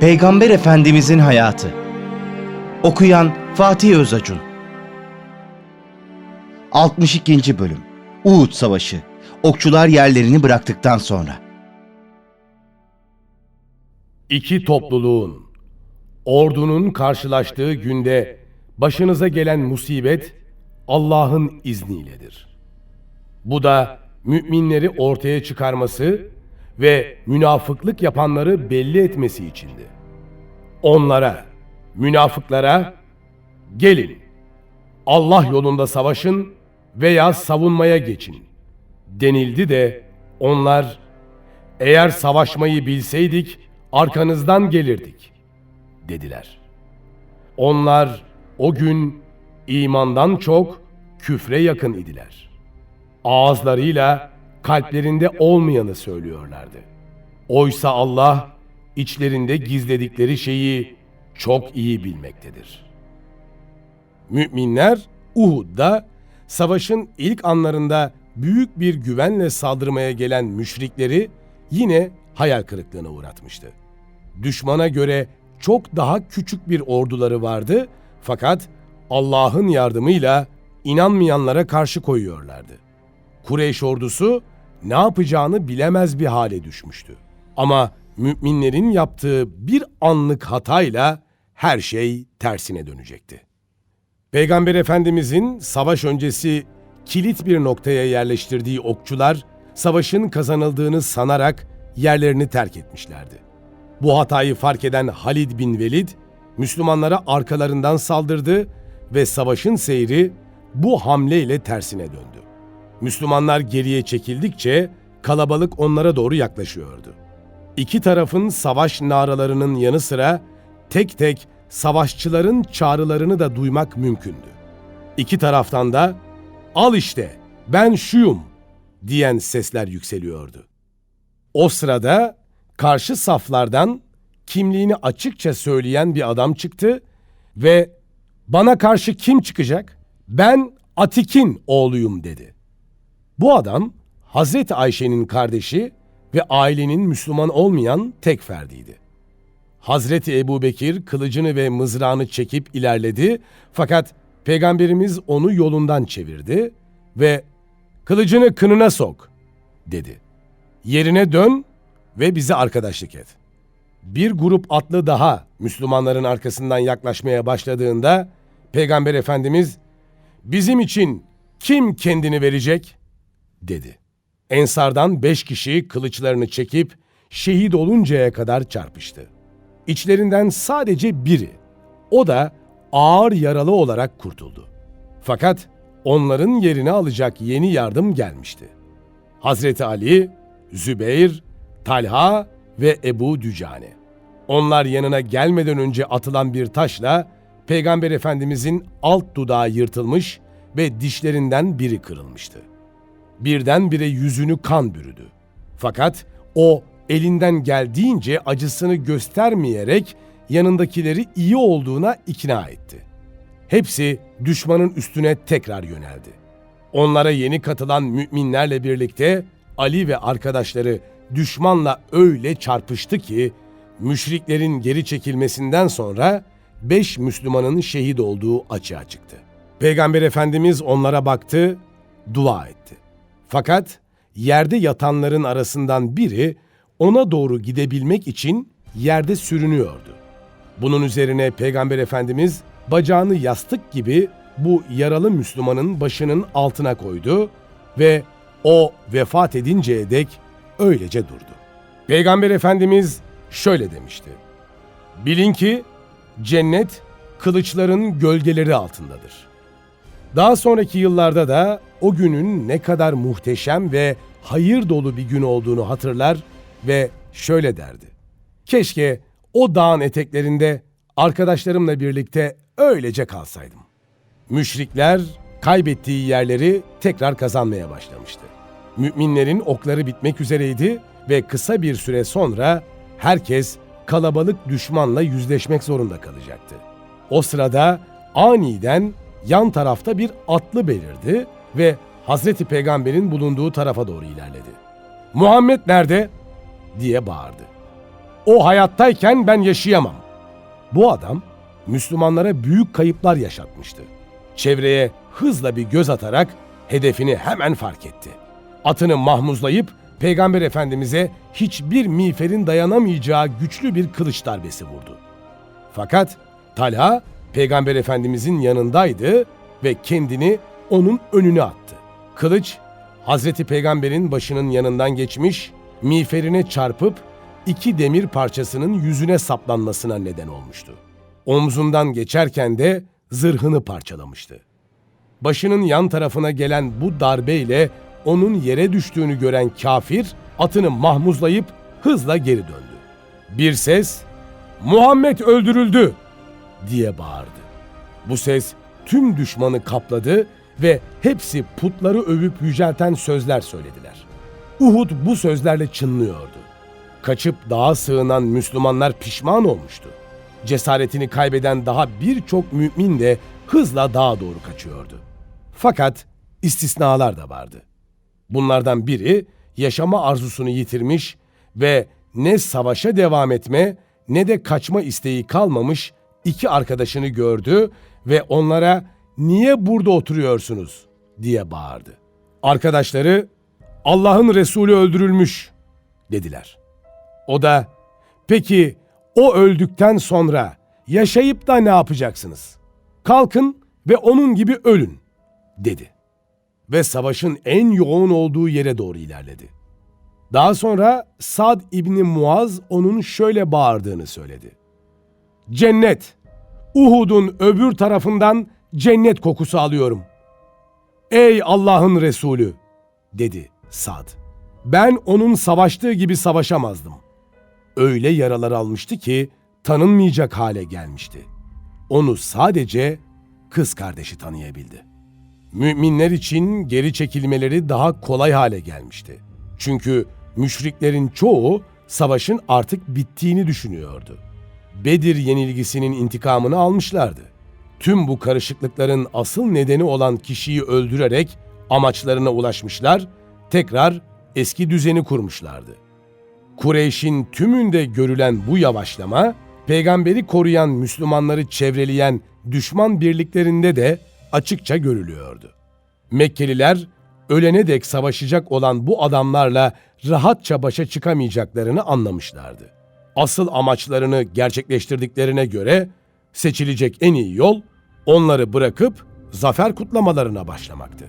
Peygamber Efendimizin hayatı. Okuyan Fatih Özacun. 62. bölüm. Uhud Savaşı. Okçular yerlerini bıraktıktan sonra. İki topluluğun, ordunun karşılaştığı günde başınıza gelen musibet Allah'ın izniyledir. Bu da müminleri ortaya çıkarması ve münafıklık yapanları belli etmesi içindi. Onlara, münafıklara, gelin, Allah yolunda savaşın veya savunmaya geçin denildi de onlar eğer savaşmayı bilseydik arkanızdan gelirdik dediler. Onlar o gün imandan çok küfre yakın idiler. Ağızlarıyla kalplerinde olmayanı söylüyorlardı. Oysa Allah içlerinde gizledikleri şeyi çok iyi bilmektedir. Müminler Uhud'da savaşın ilk anlarında büyük bir güvenle saldırmaya gelen müşrikleri yine hayal kırıklığına uğratmıştı. Düşmana göre çok daha küçük bir orduları vardı fakat Allah'ın yardımıyla inanmayanlara karşı koyuyorlardı. Kureyş ordusu ne yapacağını bilemez bir hale düşmüştü. Ama müminlerin yaptığı bir anlık hatayla her şey tersine dönecekti. Peygamber Efendimizin savaş öncesi kilit bir noktaya yerleştirdiği okçular savaşın kazanıldığını sanarak yerlerini terk etmişlerdi. Bu hatayı fark eden Halid bin Velid Müslümanlara arkalarından saldırdı ve savaşın seyri bu hamleyle tersine döndü. Müslümanlar geriye çekildikçe kalabalık onlara doğru yaklaşıyordu. İki tarafın savaş naralarının yanı sıra tek tek savaşçıların çağrılarını da duymak mümkündü. İki taraftan da al işte ben şuyum diyen sesler yükseliyordu. O sırada karşı saflardan kimliğini açıkça söyleyen bir adam çıktı ve bana karşı kim çıkacak? Ben Atik'in oğluyum dedi. Bu adam Hazreti Ayşe'nin kardeşi ve ailenin Müslüman olmayan tek ferdiydi. Hazreti Ebu Bekir kılıcını ve mızrağını çekip ilerledi fakat Peygamberimiz onu yolundan çevirdi ve kılıcını kınına sok dedi. Yerine dön ve bize arkadaşlık et. Bir grup atlı daha Müslümanların arkasından yaklaşmaya başladığında Peygamber Efendimiz bizim için kim kendini verecek dedi. Ensardan beş kişi kılıçlarını çekip şehit oluncaya kadar çarpıştı. İçlerinden sadece biri, o da ağır yaralı olarak kurtuldu. Fakat onların yerini alacak yeni yardım gelmişti. Hazreti Ali, Zübeyir, Talha ve Ebu Dücane. Onlar yanına gelmeden önce atılan bir taşla Peygamber Efendimizin alt dudağı yırtılmış ve dişlerinden biri kırılmıştı. Birdenbire yüzünü kan bürüdü. Fakat o elinden geldiğince acısını göstermeyerek yanındakileri iyi olduğuna ikna etti. Hepsi düşmanın üstüne tekrar yöneldi. Onlara yeni katılan müminlerle birlikte Ali ve arkadaşları düşmanla öyle çarpıştı ki müşriklerin geri çekilmesinden sonra beş Müslümanın şehit olduğu açığa çıktı. Peygamber Efendimiz onlara baktı, dua etti. Fakat yerde yatanların arasından biri ona doğru gidebilmek için yerde sürünüyordu. Bunun üzerine Peygamber Efendimiz bacağını yastık gibi bu yaralı Müslümanın başının altına koydu ve o vefat edinceye dek öylece durdu. Peygamber Efendimiz şöyle demişti. Bilin ki cennet kılıçların gölgeleri altındadır. Daha sonraki yıllarda da o günün ne kadar muhteşem ve hayır dolu bir gün olduğunu hatırlar ve şöyle derdi. Keşke o dağın eteklerinde arkadaşlarımla birlikte öylece kalsaydım. Müşrikler kaybettiği yerleri tekrar kazanmaya başlamıştı. Müminlerin okları bitmek üzereydi ve kısa bir süre sonra herkes kalabalık düşmanla yüzleşmek zorunda kalacaktı. O sırada aniden yan tarafta bir atlı belirdi ve Hazreti Peygamber'in bulunduğu tarafa doğru ilerledi. Muhammed nerede? diye bağırdı. O hayattayken ben yaşayamam. Bu adam Müslümanlara büyük kayıplar yaşatmıştı. Çevreye hızla bir göz atarak hedefini hemen fark etti. Atını mahmuzlayıp Peygamber Efendimiz'e hiçbir miğferin dayanamayacağı güçlü bir kılıç darbesi vurdu. Fakat Talha Peygamber Efendimizin yanındaydı ve kendini onun önüne attı. Kılıç Hazreti Peygamber'in başının yanından geçmiş, miğferine çarpıp iki demir parçasının yüzüne saplanmasına neden olmuştu. Omzundan geçerken de zırhını parçalamıştı. Başının yan tarafına gelen bu darbeyle onun yere düştüğünü gören kafir atını mahmuzlayıp hızla geri döndü. Bir ses Muhammed öldürüldü diye bağırdı. Bu ses tüm düşmanı kapladı ve hepsi putları övüp yücelten sözler söylediler. Uhud bu sözlerle çınlıyordu. Kaçıp dağa sığınan Müslümanlar pişman olmuştu. Cesaretini kaybeden daha birçok mümin de hızla dağa doğru kaçıyordu. Fakat istisnalar da vardı. Bunlardan biri yaşama arzusunu yitirmiş ve ne savaşa devam etme ne de kaçma isteği kalmamış iki arkadaşını gördü ve onlara niye burada oturuyorsunuz diye bağırdı. Arkadaşları Allah'ın Resulü öldürülmüş dediler. O da peki o öldükten sonra yaşayıp da ne yapacaksınız? Kalkın ve onun gibi ölün dedi. Ve savaşın en yoğun olduğu yere doğru ilerledi. Daha sonra Sad İbni Muaz onun şöyle bağırdığını söyledi. Cennet! Uhud'un öbür tarafından cennet kokusu alıyorum. Ey Allah'ın Resulü! dedi Sad. Ben onun savaştığı gibi savaşamazdım. Öyle yaralar almıştı ki tanınmayacak hale gelmişti. Onu sadece kız kardeşi tanıyabildi. Müminler için geri çekilmeleri daha kolay hale gelmişti. Çünkü müşriklerin çoğu savaşın artık bittiğini düşünüyordu. Bedir yenilgisinin intikamını almışlardı. Tüm bu karışıklıkların asıl nedeni olan kişiyi öldürerek amaçlarına ulaşmışlar, tekrar eski düzeni kurmuşlardı. Kureyş'in tümünde görülen bu yavaşlama, peygamberi koruyan Müslümanları çevreleyen düşman birliklerinde de açıkça görülüyordu. Mekkeliler ölene dek savaşacak olan bu adamlarla rahatça başa çıkamayacaklarını anlamışlardı. Asıl amaçlarını gerçekleştirdiklerine göre seçilecek en iyi yol onları bırakıp zafer kutlamalarına başlamaktı.